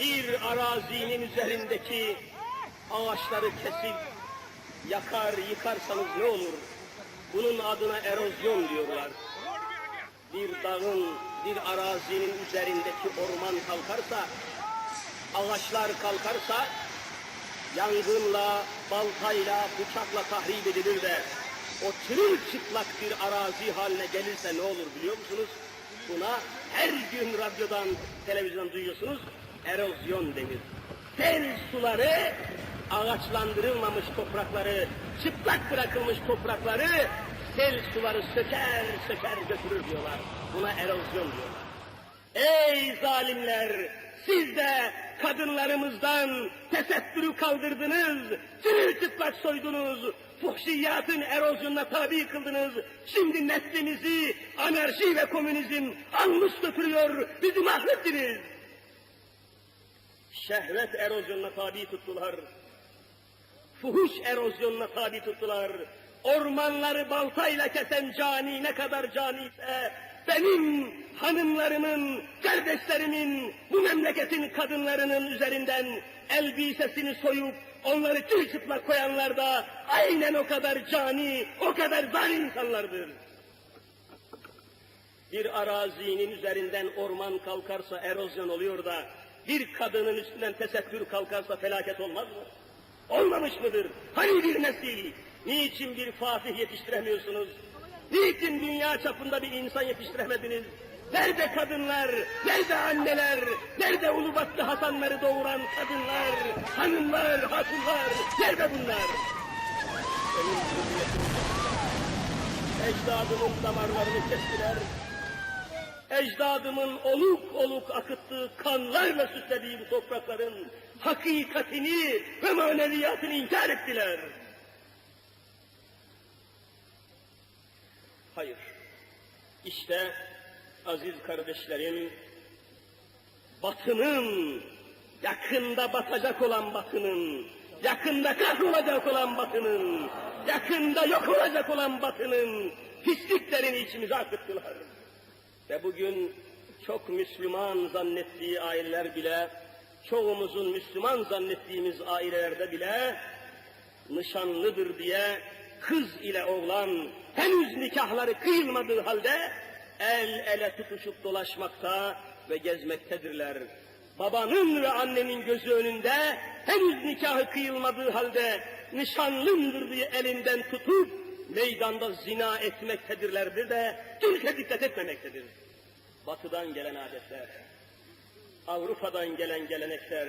bir arazinin üzerindeki ağaçları kesip yakar yıkarsanız ne olur? Bunun adına erozyon diyorlar. Bir dağın, bir arazinin üzerindeki orman kalkarsa, ağaçlar kalkarsa, yangınla, baltayla, bıçakla tahrip edilir de o çırılçıplak bir arazi haline gelirse ne olur biliyor musunuz? Buna her gün radyodan, televizyondan duyuyorsunuz, erozyon denir. Sel suları, ağaçlandırılmamış toprakları, çıplak bırakılmış toprakları, sel suları söker söker götürür diyorlar. Buna erozyon diyorlar. Ey zalimler! Siz de kadınlarımızdan tesettürü kaldırdınız, çırılçıplak soydunuz, fuhşiyatın erozyonuna tabi kıldınız. Şimdi neslimizi anarşi ve komünizm almış götürüyor, bizi mahvettiniz. Şehvet erozyonuna tabi tuttular. Fuhuş erozyonuna tabi tuttular. Ormanları baltayla kesen cani ne kadar cani ise benim hanımlarımın, kardeşlerimin, bu memleketin kadınlarının üzerinden elbisesini soyup onları çırçıplak koyanlar da aynen o kadar cani, o kadar zalim insanlardır. Bir arazinin üzerinden orman kalkarsa erozyon oluyor da bir kadının üstünden tesettür kalkarsa felaket olmaz mı? Olmamış mıdır? Hani bir nesil? Niçin bir Fatih yetiştiremiyorsunuz? Niçin dünya çapında bir insan yetiştiremediniz? Nerede kadınlar, nerede anneler, nerede Ulubatlı Hasanları doğuran kadınlar, hanımlar, hatunlar, nerede bunlar? Ecdadımın damarlarını kestiler, ecdadımın oluk oluk akıttığı kanlarla süslediği bu toprakların hakikatini ve maneviyatını inkar ettiler. Hayır. İşte aziz kardeşlerim, batının, yakında batacak olan batının, yakında kahrolacak olan batının, yakında yok olacak olan batının pisliklerini içimize akıttılar. Ve bugün çok Müslüman zannettiği aileler bile, çoğumuzun Müslüman zannettiğimiz ailelerde bile nişanlıdır diye kız ile oğlan henüz nikahları kıyılmadığı halde el ele tutuşup dolaşmakta ve gezmektedirler. Babanın ve annenin gözü önünde henüz nikahı kıyılmadığı halde nişanlımdır diye elinden tutup meydanda zina etmektedirlerdir de kimse dikkat etmemektedir. Batıdan gelen adetler, Avrupa'dan gelen gelenekler,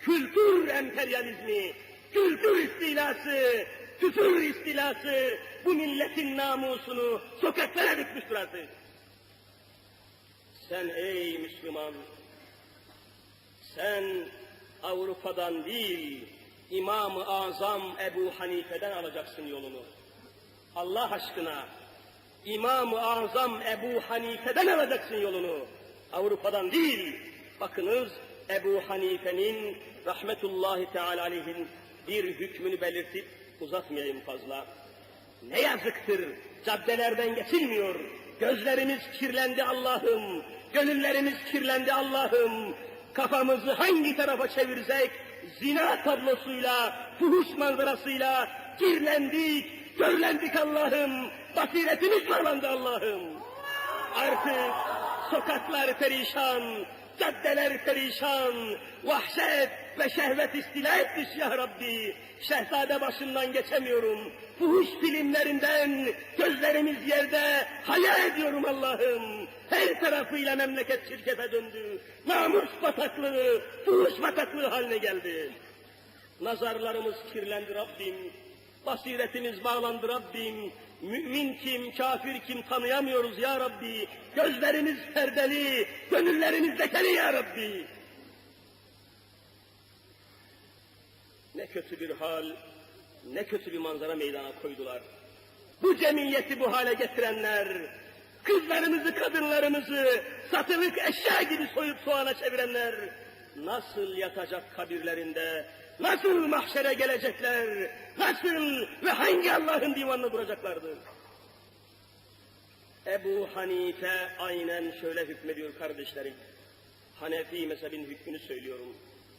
kültür emperyalizmi, kültür istilası, küfür istilası bu milletin namusunu sokaklara dökmüştür artık. Sen ey Müslüman, sen Avrupa'dan değil, İmam-ı Azam Ebu Hanife'den alacaksın yolunu. Allah aşkına İmam-ı Azam Ebu Hanife'den alacaksın yolunu. Avrupa'dan değil. Bakınız Ebu Hanife'nin rahmetullahi teala aleyhin bir hükmünü belirtip uzatmayayım fazla. Ne yazıktır caddelerden geçilmiyor. Gözlerimiz kirlendi Allah'ım. Gönüllerimiz kirlendi Allah'ım. Kafamızı hangi tarafa çevirsek zina tablosuyla, fuhuş manzarasıyla kirlendik, görlendik Allah'ım. Basiretimiz parlandı Allah'ım. Artık sokaklar perişan, caddeler perişan, vahşet ve şehvet istila etmiş ya Rabbi. Şehzade başından geçemiyorum. Fuhuş filmlerinden gözlerimiz yerde hayal ediyorum Allah'ım. Her tarafıyla memleket şirkete döndü. Namus bataklığı, fuhuş bataklığı haline geldi. Nazarlarımız kirlendi Rabbim. Basiretimiz bağlandı Rabbim. Mümin kim, kafir kim tanıyamıyoruz ya Rabbi. Gözlerimiz perdeli, gönüllerimiz lekeli ya Rabbi. Ne kötü bir hal, ne kötü bir manzara meydana koydular. Bu cemiyeti bu hale getirenler, kızlarımızı, kadınlarımızı satılık eşya gibi soyup soğana çevirenler, nasıl yatacak kabirlerinde, nasıl mahşere gelecekler, nasıl ve hangi Allah'ın divanına duracaklardır? Ebu Hanife aynen şöyle hükmediyor kardeşlerim. Hanefi mezhebin hükmünü söylüyorum.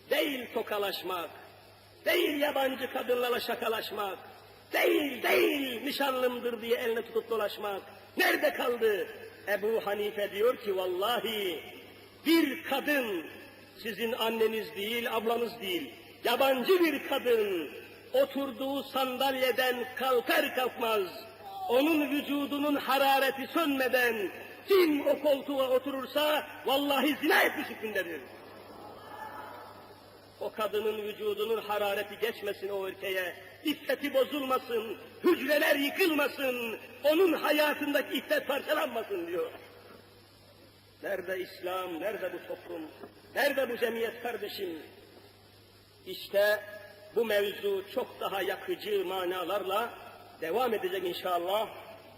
Değil tokalaşmak, değil yabancı kadınlarla şakalaşmak, değil değil nişanlımdır diye eline tutup dolaşmak. Nerede kaldı? Ebu Hanife diyor ki vallahi bir kadın sizin anneniz değil, ablanız değil, yabancı bir kadın oturduğu sandalyeden kalkar kalkmaz, onun vücudunun harareti sönmeden kim o koltuğa oturursa vallahi zina etmiş hükmündedir. O kadının vücudunun harareti geçmesin o ülkeye, iffeti bozulmasın, hücreler yıkılmasın, onun hayatındaki iffet parçalanmasın diyor. Nerede İslam, nerede bu toplum, nerede bu cemiyet kardeşim? İşte bu mevzu çok daha yakıcı manalarla devam edecek inşallah.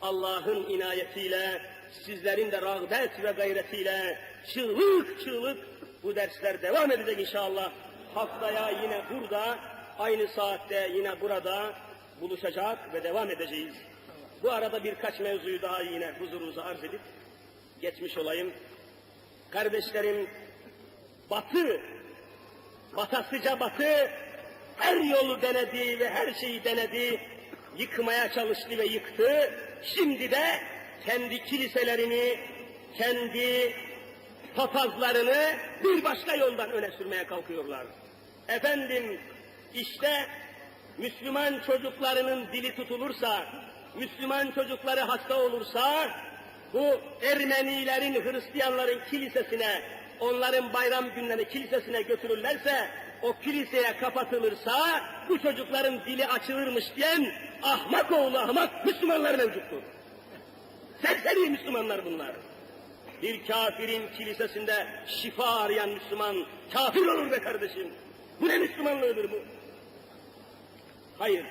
Allah'ın inayetiyle, sizlerin de rağbet ve gayretiyle çığlık çığlık bu dersler devam edecek inşallah. Haftaya yine burada, aynı saatte yine burada buluşacak ve devam edeceğiz. Bu arada birkaç mevzuyu daha yine huzurunuza arz edip geçmiş olayım. Kardeşlerim, batı, batasıca batı her yolu denedi ve her şeyi denedi, yıkmaya çalıştı ve yıktı. Şimdi de kendi kiliselerini, kendi papazlarını bir başka yoldan öne sürmeye kalkıyorlar. Efendim, işte Müslüman çocuklarının dili tutulursa, Müslüman çocukları hasta olursa, bu Ermenilerin, Hristiyanların kilisesine, onların bayram günleri kilisesine götürürlerse, o kiliseye kapatılırsa, bu çocukların dili açılırmış diyen ahmak oğlu ahmak Müslümanlar mevcuttur. Serseri Müslümanlar bunlar. Bir kafirin kilisesinde şifa arayan Müslüman kafir olur be kardeşim. Bu ne Müslümanlığıdır bu? Hayır.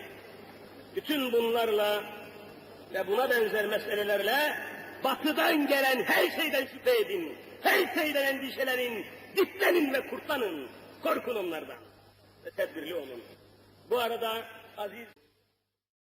Bütün bunlarla ve buna benzer meselelerle batıdan gelen her şeyden şüphe edin. Her şeyden endişelenin, diklenin ve kurtlanın. Korkun onlardan. Ve tedbirli olun. Bu arada aziz